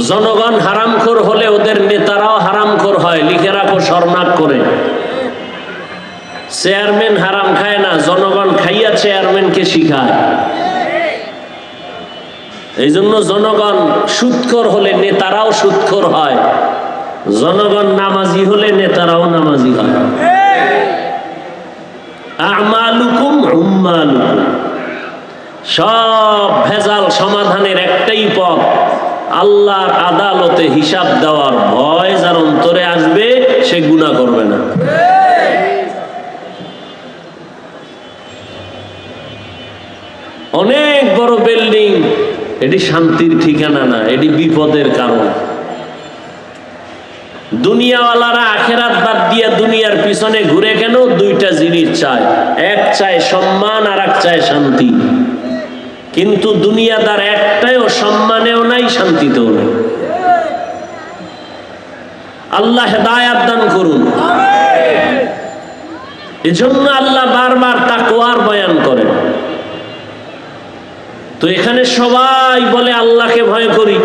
জনগণ হারামখোর হলে ওদের নেতারাও হারামখোর হয়, লিখে রাখো শর্মাক করে। চেয়ারম্যান হারাম খায় না, জনগণ খাইয়া চেয়ারম্যানকে শিখায়। এই জন্য জনগণ সুৎখর হলে নেতারাও সুৎখর হয়। জনগণ নামাজি হলে নেতারাও নামাজি হয়। সব ভেজাল সমাধানের একটাই পথ। আল্লাহর আদালতে হিসাব দেওয়ার ভয় যার অন্তরে আসবে, সে গুণা করবে না। অনেক বড় বিল্ডিং, এটি শান্তির ঠিকানা না, এটি বিপদের কারণ। দুনিয়াওয়ালারা আখেরাত বাদ দিয়া দুনিয়ার পিছনে ঘুরে কেন? দুইটা জিনিস চায়, এক চায় সম্মান আর এক চায় শান্তি। কিন্তু দুনিয়াদার একটাইও সম্মানেও নাই, শান্তিতেও নেই। আল্লাহ হেদায়াত দান করুন। এজন্য আল্লাহ বারবার তাকওয়ার বয়ান করেন। তো এখানে সবাই বলে, আল্লাহকে ভয় করি।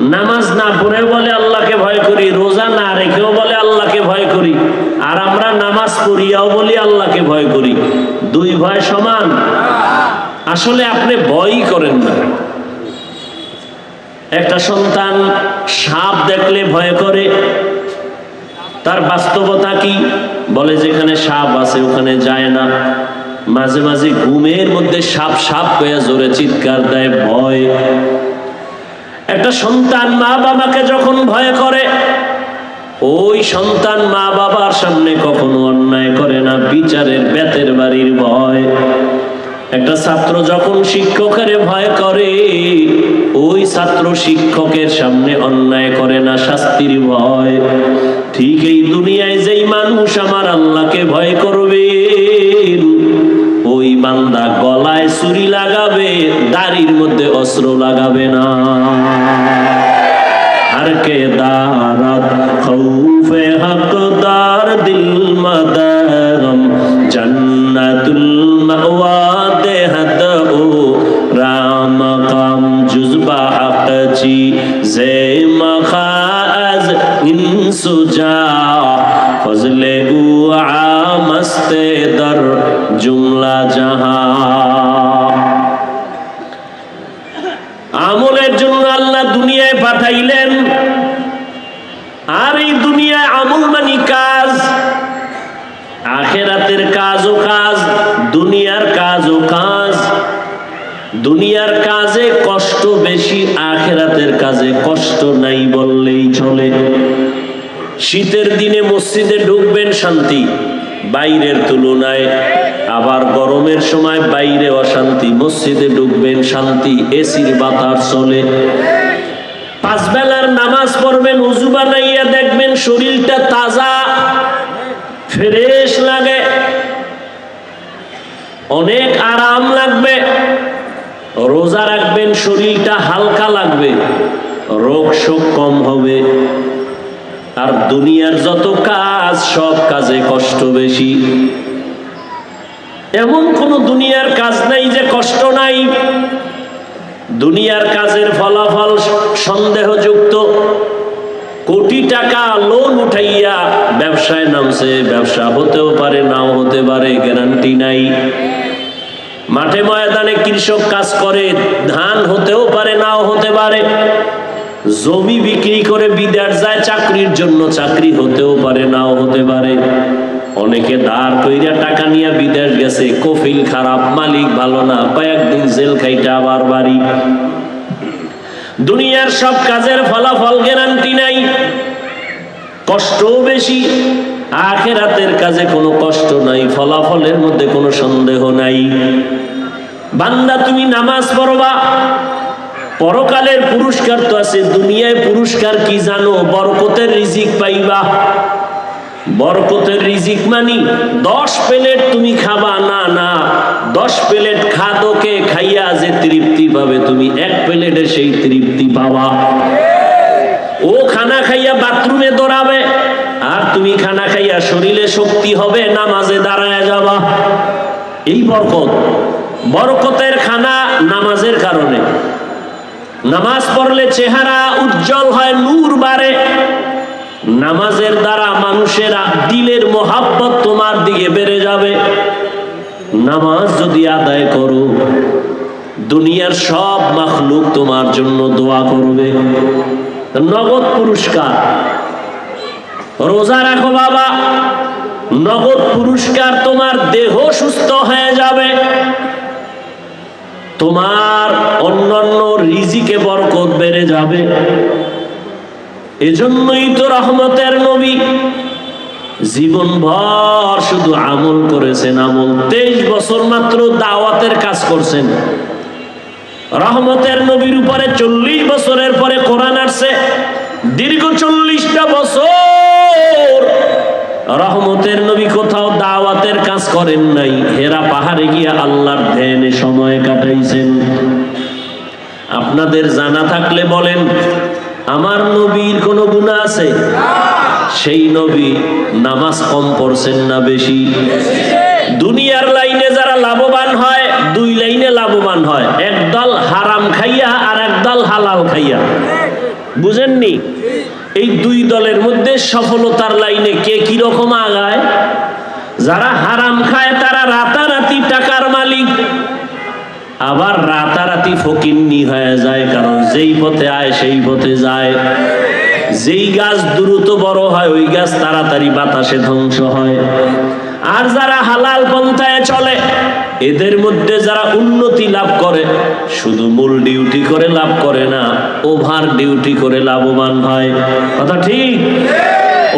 নামাজ না পড়ে বলে, আল্লাহকে ভয় করি। রোজা না রেখেও বলে, আল্লাহকে ভয় করি। আর আমরা নামাজ পড়িয়াও বলি, আল্লাহকে ভয় করি। দুই ভয় সমান। আসলে আপনি ভয়ই করেন না। একটা সন্তান সাপ দেখলে ভয় করে, তার বাস্তবতা কি? বলে যেখানে সাপ আছে ওখানে যায় না। মাঝে মাঝে ঘুমের মধ্যে সাপ সাপ হয়ে জোরে চিৎকার দেয়, ভয়। একটা সন্তান মা বাবাকে যখন ভয় করে, ওই সন্তান মা বাবার সামনে কখনো অন্যায় করে না, বিচারের বেতের বাড়ির ভয়। একটা ছাত্র যখন শিক্ষকের ভয় করে, ওই ছাত্র শিক্ষকের সামনে অন্যায় করে না শাস্তির ভয়। ঠিক এই দুনিয়ায় যেই মানুষ আমার আল্লাহকে ভয় করবে, ওই বান্দা গলায় ছুরি লাগাবে, দাড়ির মধ্যে অস্ত্র লাগাবে না। আর কে দারাত খৌফে হক দার দিল মাদার سے مخاز ان سجا فضل اوعا مست در جملہ جہاں আমলের জন্য আল্লাহ দুনিয়ায় পাঠাইলেন। আর এই দুনিয়ায় আমল মানি কাজ, আখেরাতের কাজও কাজ, দুনিয়ার কাজও কাজ। দুনিয়ার কাজে কষ্ট বেশি আখেরাতের কাজে কষ্ট নাই বললেই চলে। শীতের দিনে মসজিদে ঢুকবেন শান্তি, বাইরের তুলনায় আবার গরমের সময় বাইরে অশান্তি, মসজিদে ঢুকবেন শান্তি, এসির বাতাস চলে। পাঁচ বেলার নামাজ পড়বেন, উজু বানাইয়া দেখবেন শরীরটা তাজা, ফ্রেশ লাগে। অনেক আরাম লাগবে। রোজা রাখবেন, শরীরটা হালকা লাগবে, রোগ শোক কম হবে। আর দুনিয়ার যত কাজ, সব কাজে কষ্ট বেশি। এমন কোন দুনিয়ার কাজ নাই যে কষ্ট নাই। দুনিয়ার কাজের ফলাফল সন্দেহযুক্ত। কোটি টাকা লোন উঠাইয়া ব্যবসায় নামছে, ব্যবসা হতেও পারে, নাও হতে পারে, গ্যারান্টি নাই। মাঠে ময়দানে কৃষক কাজ করে, ধান হতেও পারে, নাও হতে পারে। জমি বিক্রি করে বিদেশ যায়, চাকরির জন্য চাকরি হতেও পারে, নাও হতে পারে। অনেকে দাঁড় কইরা টাকা নিয়ে বিদেশ গেছে, কফিল খারাপ, মালিক ভালো না, কয়েকদিন জেল খাইটা আবার বাড়ি। দুনিয়ার সব কাজের ফলাফল গ্যারান্টি নাই। কষ্টও বেশি। আখেরাতের কাজে কোনো কষ্ট নাই, ফলাফলের মধ্যে কোনো সন্দেহ নাই। বান্দা, তুমি নামাজ পড়বা। পরকালের পুরস্কার তো আছে, দুনিয়ায় পুরস্কার কি জানো? বরকতের রিজিক পাইবা। বরকতের রিজিক মানি, দশ প্লেট তুমি খাবা, না না। দশ প্লেট খাদোকে খাইয়া যে তৃপ্তি পাবে, তুমি এক প্লেটে সেই তৃপ্তি পাবা। ও খানা খাইয়া বাথরুমে দৌড়াবে তুমি খানা খাইয়া শরীরে শক্তি হবে, নামাজে দাঁড়ায় যাবা। এই বরকত, বরকতের খানা নামাজের কারণে। নামাজ পড়লে চেহারা উজ্জ্বল হয়, নূর বাড়ে। নামাজের দ্বারা মানুষের দিলের মোহাব্বত তোমার দিকে বেড়ে যাবে। নামাজ যদি আদায় করো, দুনিয়ার সব মাখলুক তোমার জন্য দোয়া করবে। নগদ পুরস্কার রোজা রাখো বাবা। নগদ পুরস্কার তোমার দেহ সুস্থ হয়ে যাবে। তোমার অন্যান্য রিজিকে বরকত বেড়ে যাবে। এজন্যই তো রহমতের নবী জীবন ভর শুধু আমল করেছেন, আমল তেইশ বছর মাত্র দাওয়াতের কাজ করছেন। রহমতের নবীর উপরে চল্লিশ বছরের পরে কোরআন আসছে। দীর্ঘ চল্লিশটা বছর রহমতের নবী কোথাও দাওয়াতের কাজ করেন নাই। হেরা পাহাড়ে গিয়া আল্লাহর ধ্যানে সময় কাটাইছেন। আপনাদের জানা থাকলে বলেন, আমার নবীর কোনো গুণা আছে? সেই নবী নামাজ কম পড়ছেন না বেশি? দুনিয়ার লাইনে যারা লাভবান হয়, দুই লাইনে লাভবান হয়। একদল হারাম খাইয়া আর একদল হালাল খাইয়া। বুঝেননি? এই দুই দলের মধ্যে সফলতার লাইনে কে কি রকম আগায়? যারা হারাম খায়, তারা রাতারাতি টাকার মালিক। আবার রাতারাতি ফকিন্নি হয়ে যায়, কারণ যেই পথে আয়, সেই পথে যায়। যেই গাছ দ্রুত বড় হয়, ওই গাছ তাড়াতাড়ি বাতাসে ধ্বংস হয়। আর যারা হালাল পন্থায় চলে, এদের মধ্যে যারা উন্নতি লাভ করে, শুধু মূল ডিউটি করে লাভ করে না, ওভার ডিউটি করে লাভবান হয়। কথা ঠিক?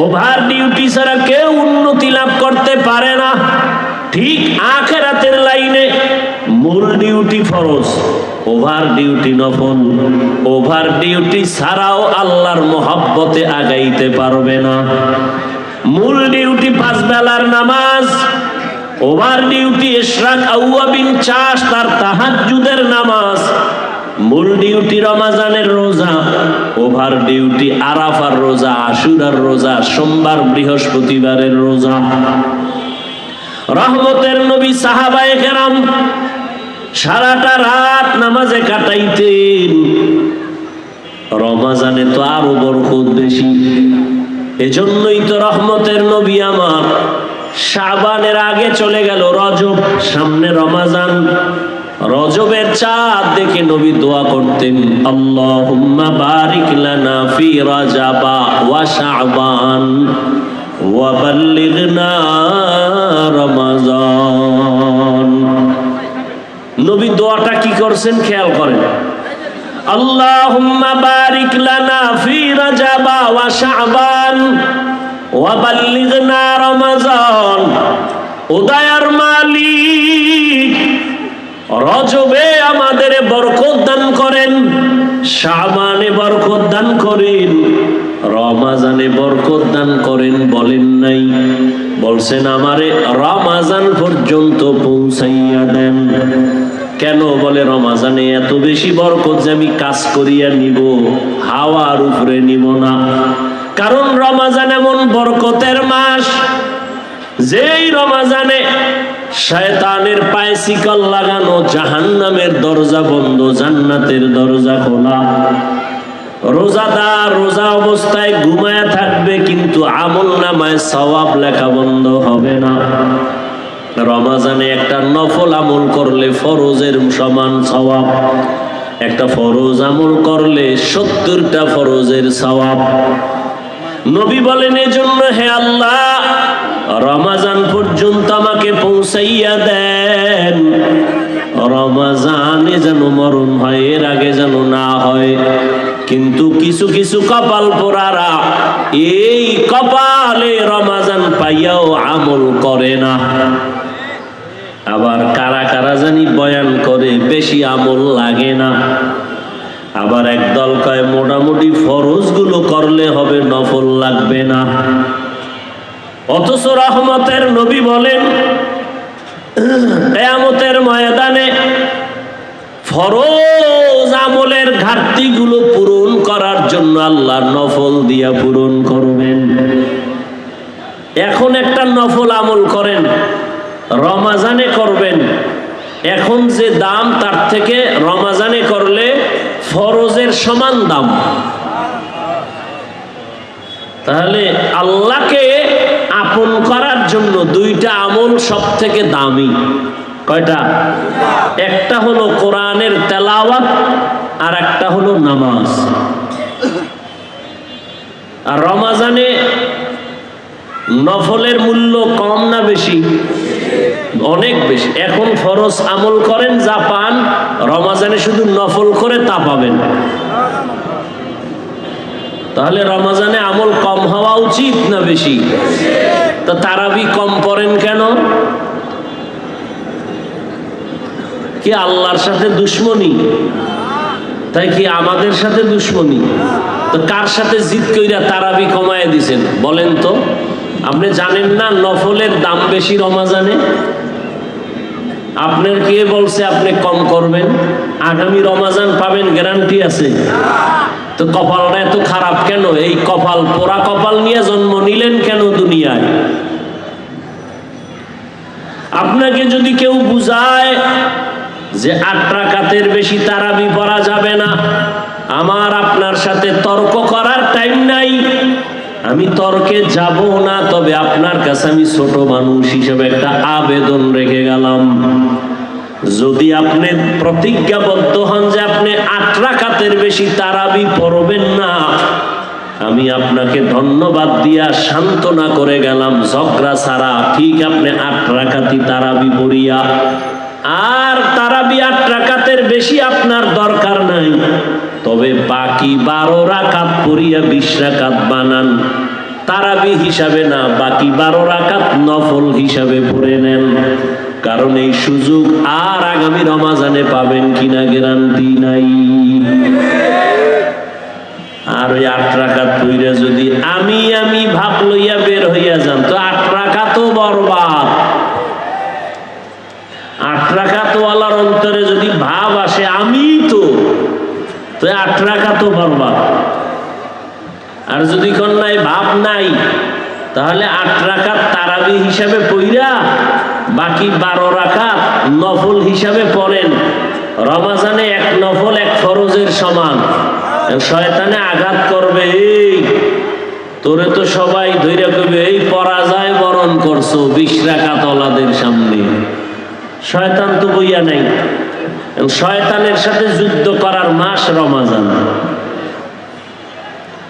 ওভার ডিউটি ছাড়া কেউ উন্নতি লাভ করতে পারে না। ঠিক আখেরাতের লাইনে মূল ডিউটি ফরজ, ওভার ডিউটি নফল। ওভার ডিউটি ছাড়াও আল্লাহর মহাব্বতে আগাইতে পারবে না। মূল ডিউটি পাঁচ বেলার নামাজ, ওভার ডিউটি ইশরাক আউয়াবিন চাষ তার তাহাজ্জুদের নামাজ, মূল ডিউটি রমাজানের রোজা, ওভার ডিউটি আরাফার রোজা, আশুরার রোজা, সোমবার বৃহস্পতিবারের রোজা। রহমতের নবী সাহাবায়ে কেরাম সারাটা রাত নামাজে কাটাইতেন। রমাজানে তো আরও বরকত বেশি। এজন্যই তো রহমতের নবী আমার শাবানের আগে চলে গেল রজব, সামনে রমাজান। রজবের চাঁদ দেখে নবী দোয়া করতেন, আল্লাহুম্মা বারিক লানা ফি রাজাবা ওয়া শাবান ওয়া বাল্লিগনা রমাজান। নবী দোয়াটা কি করছেন? খেয়াল করেন। আল্লাহুম্মা বারিক লানা ফি রাজাবা ওয়া শাবান ওয়া বাল্লিগনা রমাজান। উদয়ার মালিক রজবে আমাদের বরকত দান করেন, শাবানে বরকত দান করেন, রমাজানে বরকত দান করেন বলেন নাই। বলছেন, আমারে রমাজান পর্যন্ত পৌঁছাইয়া দেন। কেন বলে রমাজানে এত বেশি বরকত যে আমি কাজ করিয়া নিব? হাওয়ার উপরে নিব না। কারণ রমাজান এমন বরকতের মাস, যেই রমাজানে শয়তানের পায়ে শিকল লাগানো জাহান্নামের দরজা বন্ধ, জান্নাতের দরজা খোলা। রোজাদার রোজা অবস্থায় ঘুমায় থাকবে, কিন্তু আমল নামায় সওয়াব লেখা বন্ধ হবে না। রমাজানে একটা নফল আমল করলে ফরজের সমান সওয়াব। একটা ফরজ আমল করলে সত্তরটা ফরজের সওয়াব। নবী বলেন, এজন্য হে আল্লাহ, রমাজান পর্যন্ত আমাকে পৌঁছাইয়া দেন। রমাজানে যেন মরণ হয়, এর আগে যেন না হয়। কিন্তু কিছু কিছু কপাল পোড়ারা এই কপালে রমাজান পাইয়াও আমল করে না। আবার কারা কারা জানি বয়ান করে, বেশি আমল লাগে না। আবার একদল কয়, মোটামুটি ফরজগুলো করলে হবে, নফল লাগবে না। অথচ রহমতের নবী বলেন, কেয়ামতের ময়দানে ফরজ আমলের ঘাটতি গুলো পূরণ করার জন্য আল্লাহ নফল দিয়া পূরণ করবেন। এখন একটা নফল আমল করেন রমাজানে করবেন। এখন যে দাম, তার থেকে রমাজানে করলে ফরজের সমান দাম। তাহলে আল্লাহকে আপন করার জন্য দুইটা আমল সব থেকে দামি। কয়টা? একটা হলো কোরআনের তেলাওয়াত, আর একটা হলো নামাজ। আর রমাজানে নফলের মূল্য কম না বেশি? অনেক বেশি। এখন ফরজ আমল করেন, যা পান, রমাজানে শুধু নফল করে তা পাবেন। তাহলে রমাজানে আমল কম হওয়া উচিত না বেশি? তো তারাবি কম পড়েন কেন? কি আল্লাহর সাথে দুশ্মনী? তাই কি আমাদের সাথে দুশ্মনী? তো কার সাথে জিত কইরা তারাবি কমায় দিছেন? বলেন তো। আপনি জানেন না নফলের দাম বেশি রমাজানে? আপনার কে বলছে আপনি কম করবেন? আগামী রমাজান পাবেন, গ্যারান্টি আছে। তো কপালটা এত খারাপ কেন? এই কপাল, পোড়া কপাল নিয়ে জন্ম নিলেন কেন দুনিয়ায়? আপনাকে যদি কেউ বুঝায় যে আট রাকাতের বেশি তারাবি পড়া যাবে না, আমার আপনার সাথে তর্ক করার টাইম নাই। আমি তর্কে যাব না, তবে আপনার কাছে আমি ছোট মানুষ হিসেবে একটা আবেদন রেখে গেলাম। যদি আপনি প্রতিজ্ঞাবদ্ধ হন যে আপনি আট রাকাতের বেশি তারাবি পড়বেন না, আমি আপনাকে ধন্যবাদ দিয়া সান্ত্বনা করে গেলাম, ঝগড়া ছাড়া। ঠিক আপনি আট রাকাতি তারাবি পড়িয়া। আর তারাবি আট রাকাতের বেশি আপনার দরকার নাই। তবে বাকি বারো রাকাত পড়িয়া বিশ রাকাত বানান। তারাবি হিসাবে না, বাকি বারো রাকাত নফল হিসাবে পড়ে নেন। কারণ এই সুযোগ আর আগামী রমাজানে পাবেন কিনা গ্যারান্টি নাই। আর ওই আট রাকাত পইরা যদি আমি আমি ভাব লইয়া বের হইয়া যান তো আট রাকাতও বরবাদ আট রাকাত ওয়ালার অন্তরে যদি ভাব আসে আমি তো তো আট রাকাতও বরবাদ আর যদি কন্যায় ভাব নাই তাহলে আট রাকাত তারাবি হিসাবে পইরা বাকি বারো রাকাত নফল হিসাবে পড়েন। রমাজানে এক নফল, এক ফরজের সমান। শয়তানে আঘাত করবে, এই তোরে তো সবাই ধৈর্য করবে এই পরাজয় বরণ করছ বিশ রাকাত ওলাদের সামনে। শয়তান তো বইয়া নাই। শয়তানের সাথে যুদ্ধ করার মাস রমাজান।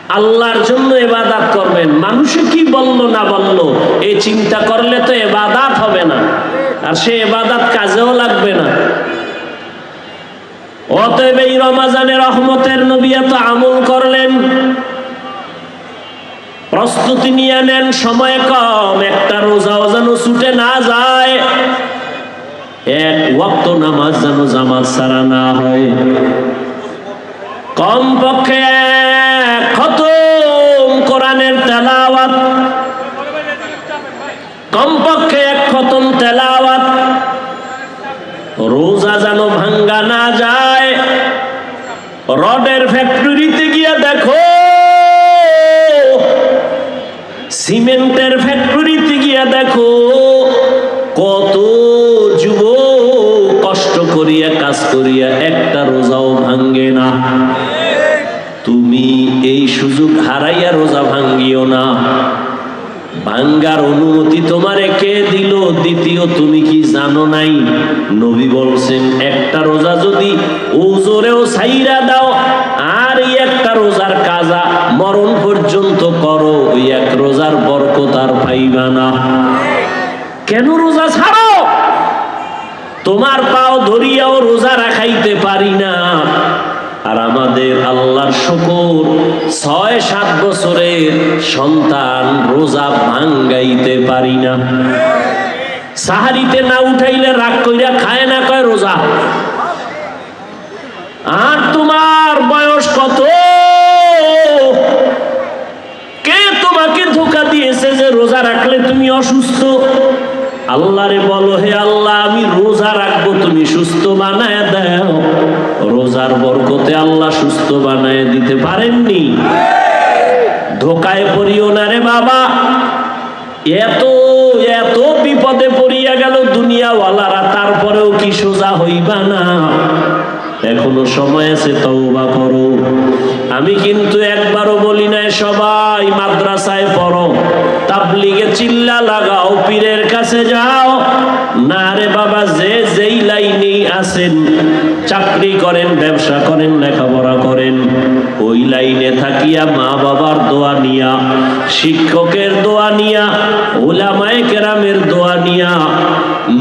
আল্লাহর জন্য এবাদাত করবেন। মানুষে কি বলল না বলল, এই চিন্তা করলে তো এবাদাত হবে না। আর সে এবাদাত কাজেও লাগবে না। অতএব এই রমাজানে রহমতের নবী এত আমল করলেন। প্রস্তুতি নিয়ে নেন, সময় কম, একটা রোজাও যেন ছুটে না যায়। এক ওয়াক্ত নামাজ যেন জামাত সারা না হয়। কম পক্ষে এক খতম কোরআনের তেলাওয়াত। কমপক্ষে এক খতম তেলাওয়াত। রোজা যেন ভাঙ্গা না যায়। রডের ফ্যাক্টরিতে গিয়ে দেখো। সিমেন্টের ফ্যাক্টরিতে গিয়া দেখো। কত যুব কষ্ট করিয়া, কাজ করিয়া, একটা রোজাও ভাঙ্গে না। এই সুযোগ হারাইয়া রোজা ভাঙ্গিও না। ভাঙ্গার অনুমতি তোমারে কে দিল? দ্বিতীয়, তুমি কি জানো নাই? নবী বলছেন, একটা রোজা যদি ওজোরেও সাইরা দাও, আর একটা রোজার কাজা মরণ পর্যন্ত করো। ওই এক রোজার বরকত আর পাইবা না। কেন রোজা ছাড়ো? তোমার পাও ধরিয়াও রোজা রাখাইতে পারি না। আর আমাদের আল্লাহর শকর ছয় সাত বছরের সন্তান রোজা ভাঙ্গাইতে পারি না। সাহারিতে না উঠাইলে রাগ কইরা খায় না কয় রোজা। আর তোমার বয়স কত? কে তোমাকে ধোকা দিয়েছে যে রোজা রাখলে তুমি অসুস্থ? আল্লাহরে বলো, হে আল্লাহ, আমি রোজা রাখব, তুমি সুস্থ বানায় দাও। রোজার বরকতে আল্লাহ সুস্থ বানায় দিতে পারেননি। ধোকায় পড়িও না রে বাবা। এত এত বিপদে পড়িয়া গেল দুনিয়াওয়ালারা, তারপরেও কি সোজা হইবা না? এখনও সময় আছে, তওবা করো। আমি কিন্তু একবারও বলি নাই, সবাই মাদ্রাসায় পড়ো। তাবলিগে চিল্লা লাগাও, পীরের কাছে যাও। না রে বাবা, যে যেই লাইনে আছেন, চাকরি করেন, ব্যবসা করেন, লেখাপড়া করেন, ওই লাইনে থাকিয়া মা বাবার দোয়া নিয়া, শিক্ষকের দোয়া নিয়া ওলামায়ে কেরামের দোয়া নিয়া,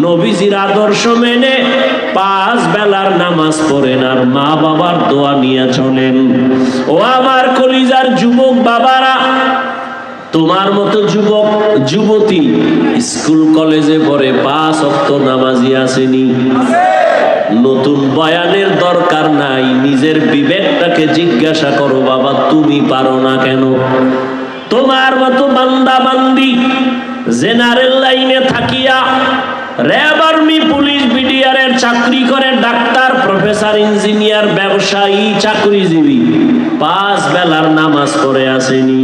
নবীজির আদর্শ মেনে পাঁচ বেলার নামাজ পড়েন আর মা বাবার দোয়া নিয়ে চলেন। ও আমার কলিজার যুবক বাবারা তোমার মতো যুবক, যুবতী স্কুল কলেজে পড়ে পাঁচ অক্ত নামাজি আসেনি। নতুন বয়ানের দরকার নাই, নিজের বিবেকটাকে জিজ্ঞাসা করো, বাবা, তুমি পারো না কেন? তোমার মতো বান্দা বান্দি জেনারেল লাইনে থাকিয়া র্যাব আর্মি, পুলিশ, বিডিআরের চাকরি করে ডাক্তার, প্রফেসর, ইঞ্জিনিয়ার, ব্যবসায়ী, চাকরিজীবী, পাঁচ বেলার নামাজ পড়ে আসেনি।